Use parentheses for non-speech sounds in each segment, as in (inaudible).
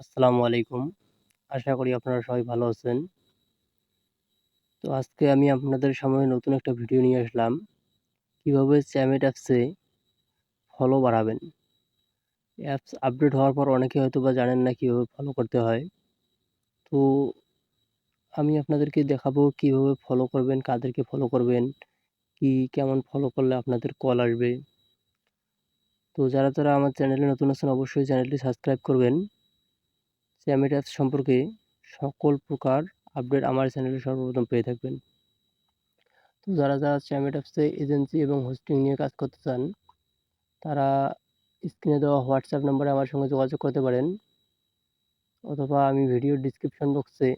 আসসালামু আলাইকুম। আশা করি আপনারা সবাই ভালো আছেন। তো আজকে আমি আপনাদের সামনে নতুন একটা ভিডিও নিয়ে আসলাম। কীভাবে চ্যামেট অ্যাপসে ফলো বাড়াবেন। অ্যাপস আপডেট হওয়ার পর অনেকে হয়তো বা জানেন না কীভাবে ফলো করতে হয়। তো আমি আপনাদেরকে দেখাবো কীভাবে ফলো করবেন, কাদেরকে ফলো করবেন, কি কেমন ফলো করলে আপনাদের কল আসবে। তো যারা যারা আমার চ্যানেলে নতুন আছেন, অবশ্যই চ্যানেলটি সাবস্ক্রাইব করবেন। অ্যাপস সম্পর্কে সকল প্রকার আপডেট আমার চ্যানেলে সর্বপ্রথম পেয়ে থাকবেন। তো যারা যারা অ্যাপসে এজেন্সি এবং হোস্টিং নিয়ে কাজ করতে চান, তারা স্ক্রিনে দেওয়া হোয়াটসঅ্যাপ নাম্বারে আমার সঙ্গে যোগাযোগ করতে পারেন, অথবা আমি ভিডিওর ডিসক্রিপশন বক্সে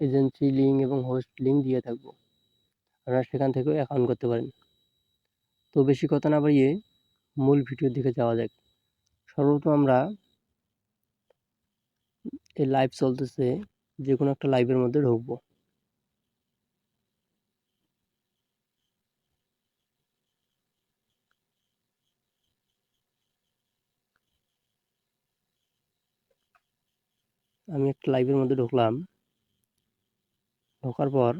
এজেন্সি লিঙ্ক এবং হোস্ট লিঙ্ক দিয়ে থাকব। আপনারা সেখান থেকেও অ্যাকাউন্ট করতে পারেন। তো বেশি কথা না বাড়িয়ে মূল ভিডিওর দিকে যাওয়া যাক। সর্বপ্রথম আমরা এই লাইভ চলতেছে যে কোনো একটা লাইভের মধ্যে ঢুকবো। আমি একটা লাইভের মধ্যে ঢুকলাম। ঢোকার পর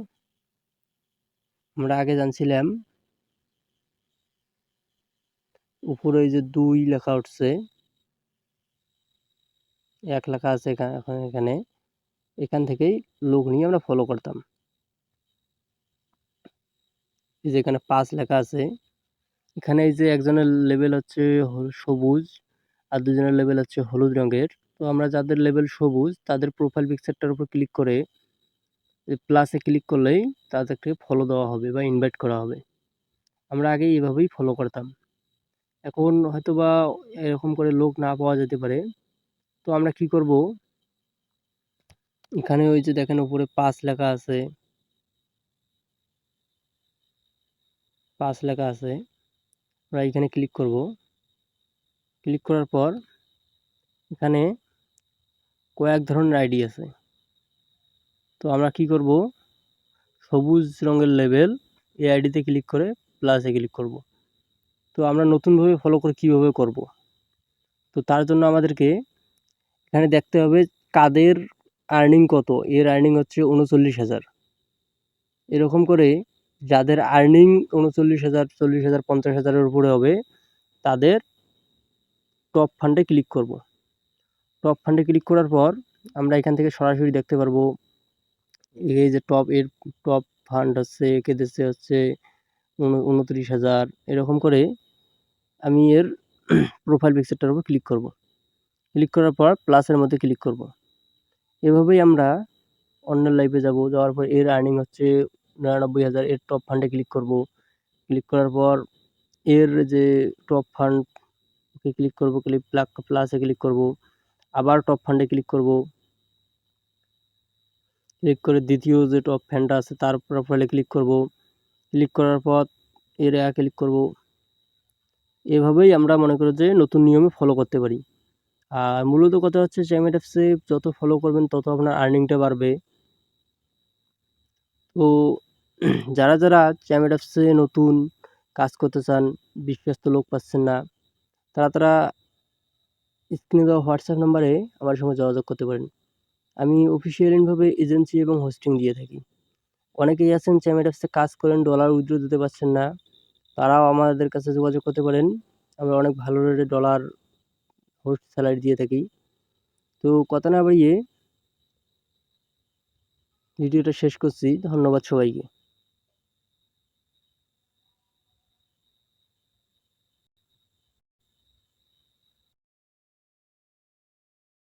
আমরা আগে জানছিলাম, উপরে যে দুই লেখা উঠছে এক লেখা আছে এখন এখানে। এখান থেকেই লোক নিয়ে আমরা ফলো করতাম। এই যে এখানে পাঁচ লেখা আছে। এখানে এই যে একজনের লেভেল হচ্ছে সবুজ আর দুজনের লেভেল হচ্ছে হলুদ রঙের। তো আমরা যাদের লেভেল সবুজ, তাদের প্রোফাইল পিকচারটার উপর ক্লিক করে প্লাসে ক্লিক করলেই তাদেরকে ফলো দেওয়া হবে বা ইনভাইট করা হবে। আমরা আগে এইভাবেই ফলো করতাম। এখন হয়তো বা এরকম করে লোক না পাওয়া যেতে পারে। তো আমরা কি করব? এখানে ওই যে দেখেন উপরে পাঁচ লেখা আছে। পাঁচ লেখা আছে। আমরা এখানে ক্লিক করব। ক্লিক করার পর এখানে কয়েক ধরনের আইডি আছে। তো আমরা কি করব? সবুজ রঙের লেভেল এই আইডিতে ক্লিক করে প্লাসে ক্লিক করব। তো আমরা নতুনভাবে ফলো করে কীভাবে করব? তো তার জন্য আমাদেরকে এখানে দেখতে হবে কাদের আর্নিং কত। এর আর্নিং হচ্ছে উনচল্লিশ হাজার। এরকম করে যাদের আর্নিং উনচল্লিশ হাজার, চল্লিশ হাজার, পঞ্চাশ হাজারের উপরে হবে, তাদের টপ ফান্ডে ক্লিক করব। টপ ফান্ডে ক্লিক করার পর আমরা এখান থেকে সরাসরি দেখতে পারব, এই যে টপ এর টপ ফান্ড হচ্ছে, একে দিচ্ছে হচ্ছে উনত্রিশ হাজার। এরকম করে আমি এর (clears throat) প্রোফাইল পিকচারটার উপর ক্লিক করব। ক্লিক করার পর প্লাসের মধ্যে ক্লিক করব। এভাবেই আমরা অন্য লাইফে যাব। যাওয়ার পর এর আর্নিং হচ্ছে নিরানব্বই হাজার। এর টপ ফান্ডে ক্লিক করব। ক্লিক করার পর এর যে টপ ফান্ড ক্লিক করব ক্লিক প্লাসে ক্লিক করব। আবার টপ ফান্ডে ক্লিক করব। ক্লিক করে দ্বিতীয় যে টপ ফ্যানটা আছে, তার প্রোফাইলে ক্লিক করব। ক্লিক করার পর এর এক ক্লিক করব। এভাবেই আমরা মনে করি যে নতুন নিয়মে ফলো করতে পারি। আর মূলত কথা হচ্ছে চ্যামেট অ্যাপসে যত ফলো করবেন, তত আপনার আর্নিংটা বাড়বে। তো (clears throat) যারা যারা চ্যামেট অ্যাপসে নতুন কাজ করতে চান, বিশ্বস্ত লোক পাচ্ছেন না, তারা তারা স্ক্রিনে দেওয়া হোয়াটসঅ্যাপ নাম্বারে আমার সঙ্গে যোগাযোগ করতে পারেন। আমি অফিসিয়ালিভাবে এজেন্সি এবং হোস্টিং দিয়ে থাকি। অনেকেই আছেন চ্যামেট অ্যাপসে কাজ করেন ডলার উইথড্র দিতে পারছেন না, তারাও আমাদের কাছে যোগাযোগ করতে পারেন। আমরা অনেক ভালো রেটে ডলার হোস্ট স্যালারি দিয়ে থাকি। তো কথা না বাড়িয়ে ভিডিওটা শেষ করছি। ধন্যবাদ সবাইকে।